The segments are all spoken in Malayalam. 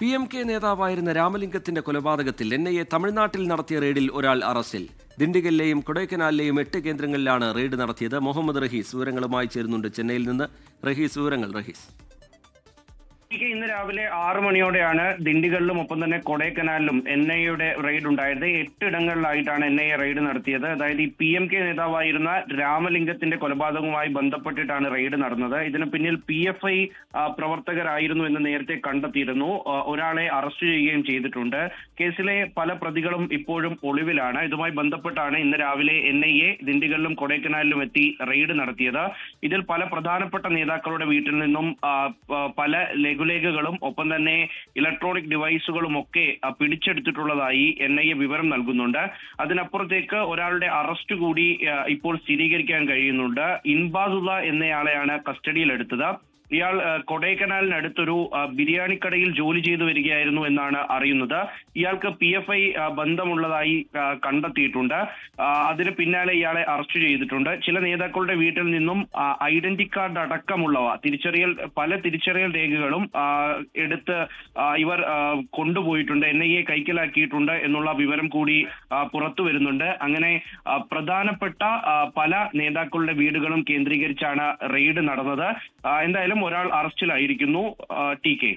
പി എം കെ നേതാവായിരുന്ന രാമലിംഗത്തിന്റെ കൊലപാതകത്തിൽ എൻ ഐ എ തമിഴ്നാട്ടിൽ നടത്തിയ റെയ്ഡിൽ ഒരാൾ അറസ്റ്റിൽ. ദിണ്ടിഗലിലെയും കൊടൈക്കനാലിലെയും എട്ട് കേന്ദ്രങ്ങളിലാണ് റെയ്ഡ് നടത്തിയത്. മുഹമ്മദ് റഹീസ് വിവരങ്ങളുമായി ചേരുന്നുണ്ട്. ചെന്നൈയിൽ നിന്ന് റഹീസ് വിവരങ്ങൾ. റഹീസ്. ഇന്ന് രാവിലെ ആറു മണിയോടെയാണ് ദിണ്ടികളിലും ഒപ്പം തന്നെ കൊടൈക്കനാലിലും എൻ ഐ എയുടെ റെയ്ഡ് ഉണ്ടായത്. എട്ടിടങ്ങളിലായിട്ടാണ് എൻ ഐ റെയ്ഡ് നടത്തിയത്. അതായത് ഈ പി എം കെ നേതാവായിരുന്ന രാമലിംഗത്തിന്റെ കൊലപാതകവുമായി ബന്ധപ്പെട്ടിട്ടാണ് റെയ്ഡ് നടന്നത്. ഇതിന് പിന്നിൽ പി എഫ് ഐ പ്രവർത്തകരായിരുന്നു എന്ന് നേരത്തെ കണ്ടെത്തിയിരുന്നു. ഒരാളെ അറസ്റ്റ് ചെയ്യുകയും ചെയ്തിട്ടുണ്ട്. കേസിലെ പല പ്രതികളും ഇപ്പോഴും ഒളിവിലാണ്. ഇതുമായി ബന്ധപ്പെട്ടാണ് ഇന്ന് രാവിലെ എൻ ഐ എ ദിണ്ടികളിലും കൊടൈക്കനാലിലും എത്തി റെയ്ഡ് നടത്തിയത്. ഇതിൽ പല പ്രധാനപ്പെട്ട നേതാക്കളുടെ വീട്ടിൽ നിന്നും പല ലഘു ലഘുലേഖകളും ഒപ്പം തന്നെ ഇലക്ട്രോണിക് ഡിവൈസുകളും ഒക്കെ പിടിച്ചെടുത്തിട്ടുള്ളതായി എൻ ഐ എ വിവരം നൽകുന്നുണ്ട്. അതിനപ്പുറത്തേക്ക് ഒരാളുടെ അറസ്റ്റ് കൂടി ഇപ്പോൾ സ്ഥിരീകരിക്കാൻ കഴിയുന്നുണ്ട്. ഇൻബാദുള്ള എന്നയാളെയാണ് കസ്റ്റഡിയിലെടുത്തത് ഇയാൾ കൊടൈക്കനാലിനടുത്തൊരു ബിരിയാണി കടയിൽ ജോലി ചെയ്തു വരികയായിരുന്നു എന്നാണ് അറിയുന്നത്. ഇയാൾക്ക് പി എഫ് ഐ ബന്ധമുള്ളതായി കണ്ടെത്തിയിട്ടുണ്ട്. അതിന് പിന്നാലെ ഇയാളെ അറസ്റ്റ് ചെയ്തിട്ടുണ്ട്. ചില നേതാക്കളുടെ വീട്ടിൽ നിന്നും ഐഡന്റി കാർഡ് അടക്കമുള്ളവ തിരിച്ചറിയൽ പല തിരിച്ചറിയൽ രേഖകളും എടുത്ത് ഇവർ കൊണ്ടുപോയിട്ടുണ്ട് എൻ ഐ എ കൈക്കലാക്കിയിട്ടുണ്ട് എന്നുള്ള വിവരം കൂടി പുറത്തു വരുന്നുണ്ട്. അങ്ങനെ പ്രധാനപ്പെട്ട പല നേതാക്കളുടെ വീടുകളും കേന്ദ്രീകരിച്ചാണ് റെയ്ഡ് നടന്നത്. ആ, എന്തായാലും ഒരാൾ അറസ്റ്റിലായിരിക്കുന്നു ടി കെ.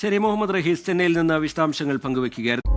ശരി മുഹമ്മദ് റഹീസ് ചെന്നൈയിൽ നിന്ന് വിശദാംശങ്ങൾ പങ്കുവയ്ക്കുകയായിരുന്നു.